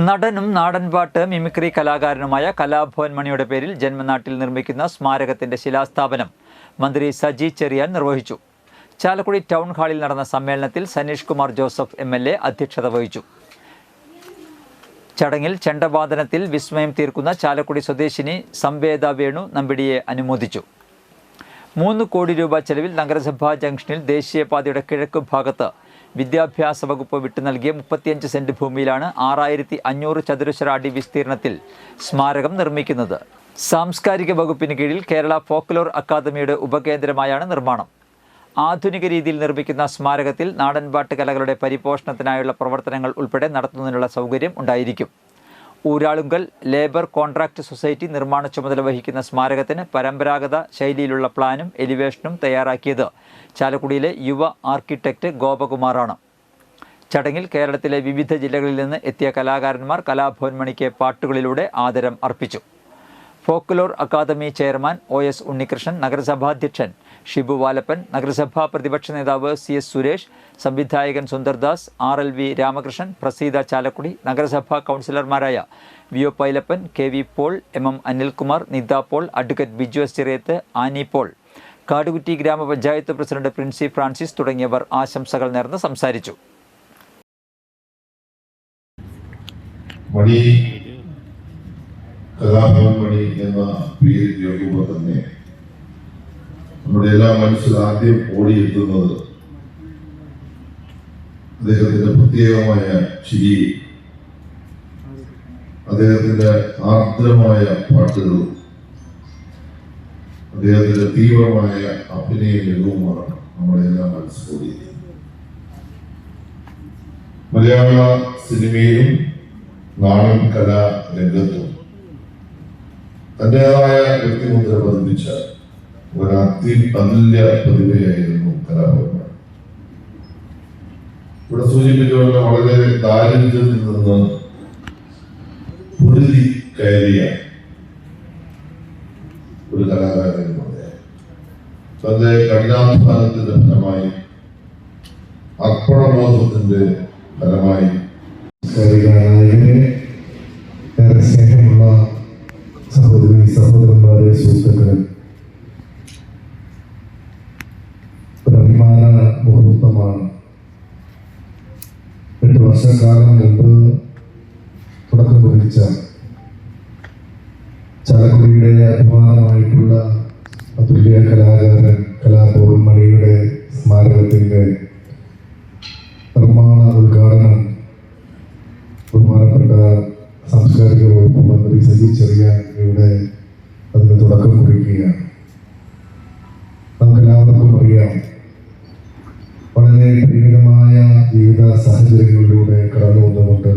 നടനും നാടൻപാട്ട് മിമിക്രി കലാകാരനുമായ കലാഭവൻ മണിയുടെ പേരിൽ ജന്മനാട്ടിൽ നിർമ്മിക്കുന്ന സ്മാരകത്തിന്റെ ശിലാസ്ഥാപനം മന്ത്രി സജി ചെറിയാൻ നിർവഹിച്ചു. ചാലക്കുടി ടൗൺ ഹാളിൽ നടന്ന സമ്മേളനത്തിൽ Saneesh Kumar Joseph M L A അധ്യക്ഷത വഹിച്ചു. ചടങ്ങിൽ ചെണ്ടവാദനത്തിൽ വിസ്മയം തീർക്കുന്ന ചാലക്കുടി സ്വദേശിനി സംവേദ വേണു നമ്പിടിയെ അനുമോദിച്ചു. മൂന്ന് കോടി രൂപ ചെലവിൽ നഗരസഭാ ജംഗ്ഷനിൽ ദേശീയപാതയുടെ കിഴക്ക് ഭാഗത്ത് വിദ്യാഭ്യാസ വകുപ്പ് വിട്ടു നൽകിയ മുപ്പത്തിയഞ്ച് സെന്റ് ഭൂമിയിലാണ് ആറായിരത്തി അഞ്ഞൂറ് ചതുരശ്ര അടി വിസ്തീർണത്തിൽ സ്മാരകം നിർമ്മിക്കുന്നത്. സാംസ്കാരിക വകുപ്പിന് കീഴിൽ കേരള ഫോക്ലോർ അക്കാദമിയുടെ ഉപകേന്ദ്രമായാണ് നിർമ്മാണം. ആധുനിക രീതിയിൽ നിർമ്മിക്കുന്ന സ്മാരകത്തിൽ നാടൻപാട്ട് കലകളുടെ പരിപോഷണത്തിനായുള്ള പ്രവർത്തനങ്ങൾ ഉൾപ്പെടെ നടത്തുന്നതിനുള്ള സൗകര്യം ഉണ്ടായിരിക്കും. ഊരാളുങ്കൽ ലേബർ കോൺട്രാക്ട് സൊസൈറ്റി നിർമ്മാണ ചുമതല വഹിക്കുന്ന സ്മാരകത്തിന് പരമ്പരാഗത ശൈലിയിലുള്ള പ്ലാനും എലിവേഷനും തയ്യാറാക്കിയത്. ചാലക്കുടിയിലെ യുവ ആർക്കിടെക്റ്റ് ഗോപകുമാറാണ്. ചടങ്ങിൽ കേരളത്തിലെ വിവിധ ജില്ലകളിൽ നിന്ന് എത്തിയ കലാകാരന്മാർ കലാഭവൻ മണിക്ക് പാട്ടുകളിലൂടെ ആദരം അർപ്പിച്ചു. Folklore academy chairman O S Unnikrishnan നഗരസഭാധ്യക്ഷൻ Shibu Valappan നഗരസഭാ പ്രതിപക്ഷ നേതാവ് സി എസ് സുരേഷ് സംവിധായകൻ Sundardas R L V Ramakrishnan Praseetha Chalakudy നഗരസഭാ കൗൺസിലർമാരായ V O Pailappan K V Paul M M Anilkumar Nitha Paul advocate Biju S Chirayath Ani Paul. Kadukutty ഗ്രാമപഞ്ചായത്ത് president Princy Francis തുടങ്ങിയവർ ആശംസകൾ നേർന്ന് സംസാരിച്ചു. കലാഭവൻ എന്ന പേര് കേൾക്കുമ്പോൾ തന്നെ നമ്മുടെ എല്ലാ മനസ്സിൽ ആദ്യം ഓടിയെത്തുന്നത് അദ്ദേഹത്തിന്റെ പ്രത്യേകമായ ചിരി അദ്ദേഹത്തിന്റെ ആർദ്രമായ പാട്ടുകളും അദ്ദേഹത്തിന്റെ തീവ്രമായ അഭിനയ രംഗവുമാണ് നമ്മുടെ എല്ലാ മനസ്സിൽ മലയാള സിനിമയിലും നാടൻ കലാ രംഗത്തും തന്റേതായ വ്യക്തിമുദ്ര പതിപ്പിച്ച ഒരു അതി അതുല്യ പ്രതിഭയായിരുന്നു കലാഭവൻ ഇവിടെ സൂചിപ്പിച്ചുകൊണ്ട് വളരെ ദാരിദ്ര്യത്തിൽ നിന്ന് പൊരുതി കയറിയ ഒരു പോലെ തന്റെ കഠിനാധ്വാനത്തിന്റെ ഫലമായി അർപ്പണബോധത്തിന്റെ ഫലമായി സഹോദരന്മാരെ സുഹൃത്തുക്കളെ. ബ്രഹ്മാന മുഹൂർത്തമാണ്. എട്ട് വർഷക്കാലം മുമ്പ് തുടക്കം കുറിച്ച ചാലക്കുടിയുടെ അഭിമാനമായിട്ടുള്ള അതുല്യ കലാകാരൻ കലാഭവൻ മണിയുടെ സ്മാരകത്തിന്റെ നിർമ്മാണ ഉദ്ഘാടനം ബഹുമാനപ്പെട്ട സാംസ്കാരിക വകുപ്പ് മന്ത്രി സജി ചെറിയാൻ ഇവിടെ വളരെ പരിമിതമായ ജീവിത സാഹചര്യങ്ങളിലൂടെ കടന്നു വന്നുകൊണ്ട്